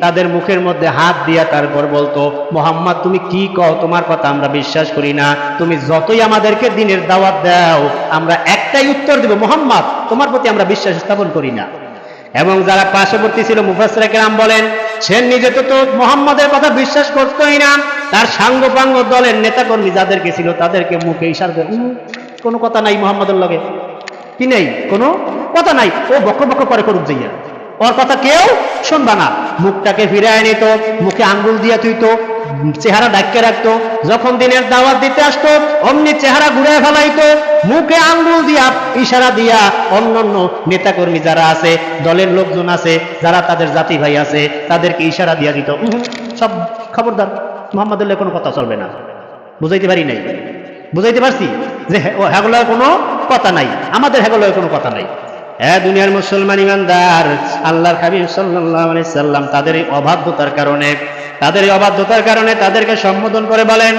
তাদের মুখের মধ্যে হাত দিয়া তারপর বলতো মোহাম্মদ তুমি কি কও? তোমার কথা আমরা বিশ্বাস করি না। তুমি যতই আমাদেরকে দিনের দাওয়াত দাও আমরা একটাই উত্তর দেব মোহাম্মদ তোমার প্রতি আমরা বিশ্বাস স্থাপন করি না। এবং যারা পার্শ্ববর্তী ছিল মুফাসরা কেরাম বলেন সে নিজে তো তো মোহাম্মদের কথা বিশ্বাস করতোই না। তার সাঙ্গপাঙ্গ দলের নেতাকর্মী যাদেরকে ছিল তাদেরকে মুখে ইশার "উম, কোনো কথা নাই মোহাম্মদের লগে। কি নেই? কোনো? কথা নাই, ও বক্র বক্র করে করুক যাইয়া। ওর কথা কেউ শুনবা না। মুখটাকে ফিরায় নিত, মুখে আঙ্গুল দিয়ে তুই তো চেহারা ডাক্কে রাখতো, যখন দিনের দাওয়াত দিতে আসতো, অমনি চেহারা ঘুরে ফেলাইতো, মুখে আঙ্গুল দিয়া ইশারা দিয়া অন্য অন্যান্য নেতাকর্মী যারা আছে, দলের লোকজন আছে, যারা তাদের জাতি ভাই আছে, তাদেরকে ইশারা দিয়া দিত। সব খবরদার মোহাম্মদুল্লাহ কোনো কথা চলবে না। বুঝাইতে পারি নাই? বুঝাইতে পারছি? যে হে- ও হেগুলোর কোনো কথা নাই। আমাদের হেগুলোর কোনো কথা নাই। হ্যাঁ দুনিয়ার মুসলমান ইমানদার, আল্লাহর হাবিব সাল্লাল্লাহু আলাইহি সাল্লাম তাদের এই অবাধ্যতার কারণে, তাদের এই অবাধ্যতার কারণে তাদেরকে সম্বোধন করে বলেন,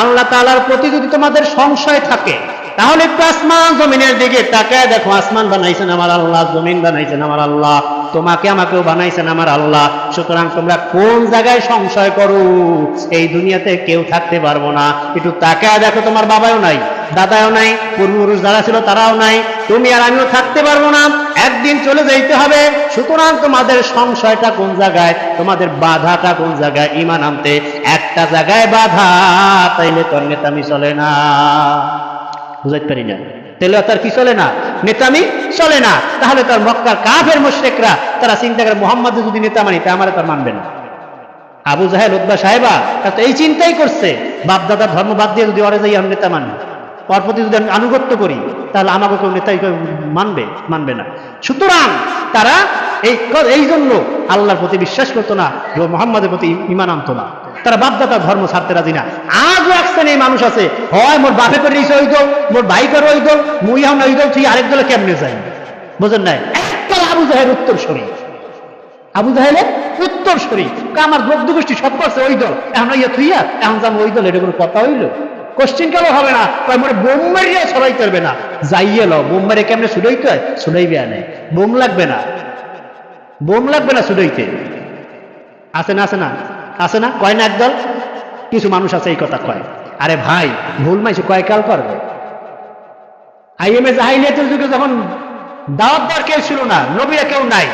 আল্লাহ তাআলার প্রতি যদি তোমাদের সংশয় থাকে, তাহলে আসমান জমিনের দিকে তাকায় দেখো, আসমান বানাইছেন আমার আল্লাহ, জমিন বানাইছেন আমার আল্লাহ, তোমাকে আমাকেও বানাইছেন আমার আল্লাহ, সুতরাং তোমরা কোন জায়গায় সংশয় করো? এই দুনিয়াতে কেউ থাকতে পারব না। একটু তাকায় দেখো, তোমার বাবাও নাই। দাদাও নাই, পূর্বপুরুষ যারা ছিল তারাও নাই। তুমি আর আমিও থাকতে পারব না। একদিন চলে যাইতে হবে। সুতরাং তোমাদের সংশয়টা কোন জায়গায়? তোমাদের বাধাটা কোন জায়গায়? ইমান আনতে। একটা জায়গায় বাধা, তাইলে তোর নেতামি চলে না। বুঝাইতে পারি না। তাহলে তার কি চলে না? নেতামি চলে না। তাহলে তার মক্কার কাফের মোশেকরা তারা চিন্তা করে মোহাম্মদ যদি নেতা মানি তা আমার তার মানবে না। আবু জাহেল উদ্বা সাহেবা, তারা তো এই চিন্তাই করছে। বাপ দাদার ধর্ম বাদ দিয়ে যদি অরে যাই নেতা মানি ওর প্রতি যদি আমি আনুগত্য করি, তাহলে আমাকে কেউ কেউ মানবে মানবে না। সুতরাং তারা এই এই জন্য আল্লাহর প্রতি বিশ্বাস করতো না এবং মোহাম্মদের প্রতি ইমান আনতো না। তারা বাপদাতার ধর্ম ছাড়তে রাজি না। আজও এক শ্রেণির মানুষ আছে, হয় মোর বাপে করে দিয়েছে ওই দল, মোর ভাই করে ওই দল, মুই হন ওই দল তুই আরেক দলে কেমনে যাই বুঝেন নাই? একটা আবু জাহের উত্তর শরীর আবু জাহেলের উত্তর শরীর আমার বৌদ্ধ গোষ্ঠী সব করছে ওই দল। এখন ইয়ে থুইয়া, এখন যাব ওই দল, এটা কোনো কথা হইল? কোশ্চিন কেন হবে না? কয় মানে বোম মারিয়া ছড়াই করবে না। যাইয়ে লো বোম মারে কেমনে ছুটাইতে হয়? ছুটাইবে আনে। বোম লাগবে না। বোম লাগবে না ছুটাইতে আছে না আছে না? আছে না? কয় না একদল? কিছু মানুষ আছে এই কথা কয়। আরে ভাই, ভুল মাইছে, কয় কাল করবে? আইএমএ জাহিলিয়াতের যুগে যখন দাওয়াত দেওয়ার কেউ ছিল না, নবীরা কেউ নাই।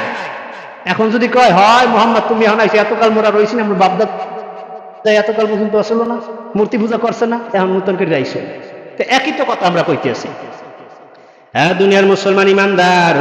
এখন যদি কয়, হয় মোহাম্মদ, তুমি এখন এতকাল মোরা রয়েছি না, আমার বাপদাদ এতকাল পর্যন্ত আসলো না, মূর্তি পূজা করছে না, এখন নতুন করে যাইছে তো একই তো কথা আমরা কইতে আছি। হ্যাঁ দুনিয়ার মুসলমান ইমানদার